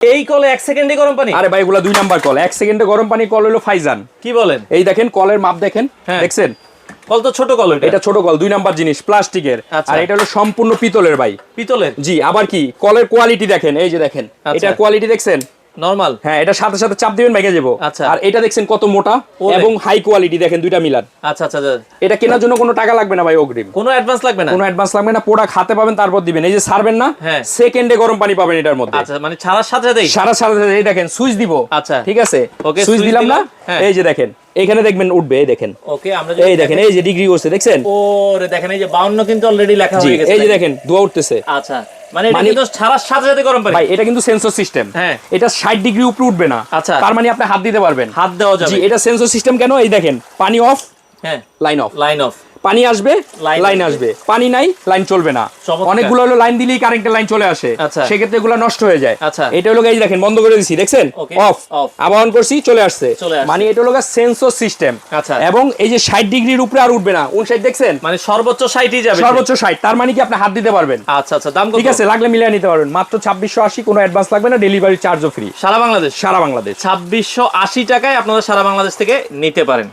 এই কলে এক সেকেন্ডে গরম পানি? আরে ভাই এগুলা দুই নাম্বার কল এক সেকেন্ডে গরম পানি কল হলো ফাইজান। কি বলেন? এই দেখেন কলের মাপ দেখেন। হ্যাঁ। দেখছেন? কল তো ছোট কল এটা। ছোট কল দুই নাম্বার জিনিস প্লাস্টিকের। আচ্ছা। আর এটা হলো সম্পূর্ণ পিতলের ভাই। পিতলের? জি আবার কি? কলের কোয়ালিটি দেখেন এই যে দেখেন। আচ্ছা। এটা কোয়ালিটি দেখছেন? নরমাল হ্যাঁ এটা সাথে সাথে চাপ দিবেন ভেঙে যাব। আচ্ছা। আর এটা দেখছেন কত মোটা। এবং হাই কোয়ালিটি দেখেন দুইটা মিলান আচ্ছা আচ্ছা আচ্ছা। এটা কেনার জন্য কোনো টাকা লাগবে না ভাই অগ্রিম। কোনো অ্যাডভান্স লাগবে না? কোনো অ্যাডভান্স লাগবে না প্রোডাক্ট হাতে পাবেন তারপর দিবেন। এই যে সারবেন না হ্যাঁ। সেকেন্ডে গরম পানি পাবেন এটার মধ্যে। আচ্ছা মানে ছাড়ার সাথে সাথেই? সারা সারা সারা এই দেখেন সুইচ দিব। আচ্ছা। ঠিক আছে? Okay, সুইচ দিলাম না? হ্যাঁ। এই যে দেখেন এখানে দেখবেন উঠবে এই দেখেন। ওকে আমরা এই দেখেন এই যে ডিগ্রি করছে দেখছেন? ওরে দেখেন এই যে 52 কিন্তু অলরেডি লেখা হয়ে গেছে এই যে দেখেন। ধোয়া উঠতেছে। আচ্ছা। মানে এটা মানে- কিন্তু ছাড়ার সাথে সাথে গরম পানি। ভাই এটা কিন্তু সেন্সর সিস্টেম হ্যাঁ। এটা 60 ডিগ্রি উপরে উঠবে না। আচ্ছা। তার মানে আপনি হাত দিতে পারবেন। হাত দেওয়া যাবে। জি এটা সেন্সর সিস্টেম কেন? এই দেখেন পানি অফ হ্যাঁ। লাইন অফ লাইন অফ পানি আসবে লাইন আসবে। পানি নাই লাইন চলবে না। অনেকগুলো হলো লাইন দিলেই কারেন্টের লাইন চলে আসে। আচ্ছা। সেক্ষেত্রে এগুলো নষ্ট হয়ে যায়। আচ্ছা। এটা হলো এই দেখেন বন্ধ করে দিছি দেখছেন? অফ আবার অন করছি চলে আসছে। মানে এটা হলো সেন্সর সিস্টেম আচ্ছা। এবং এই যে 60 ডিগ্রির উপরে আর উঠবে না। 59 দেখছেন? মানে সর্বোচ্চ 60ই যাবে। সর্বোচ্চ 60 তার মানে কি আপনি হাত দিতে পারবেন? আচ্ছা আচ্ছা। দাম কত? ঠিক আছে লাগলে মিলিয়ে নিতে পারবেন। মাত্র 2680 কোনো অ্যাডভান্স লাগবে না ডেলিভারি চার্জও ফ্রি সারা বাংলাদেশ? সারা বাংলাদেশ। ছাব্বিশশো আশি টাকায় আপনারা সারা বাংলাদেশ থেকে নিতে পারেন।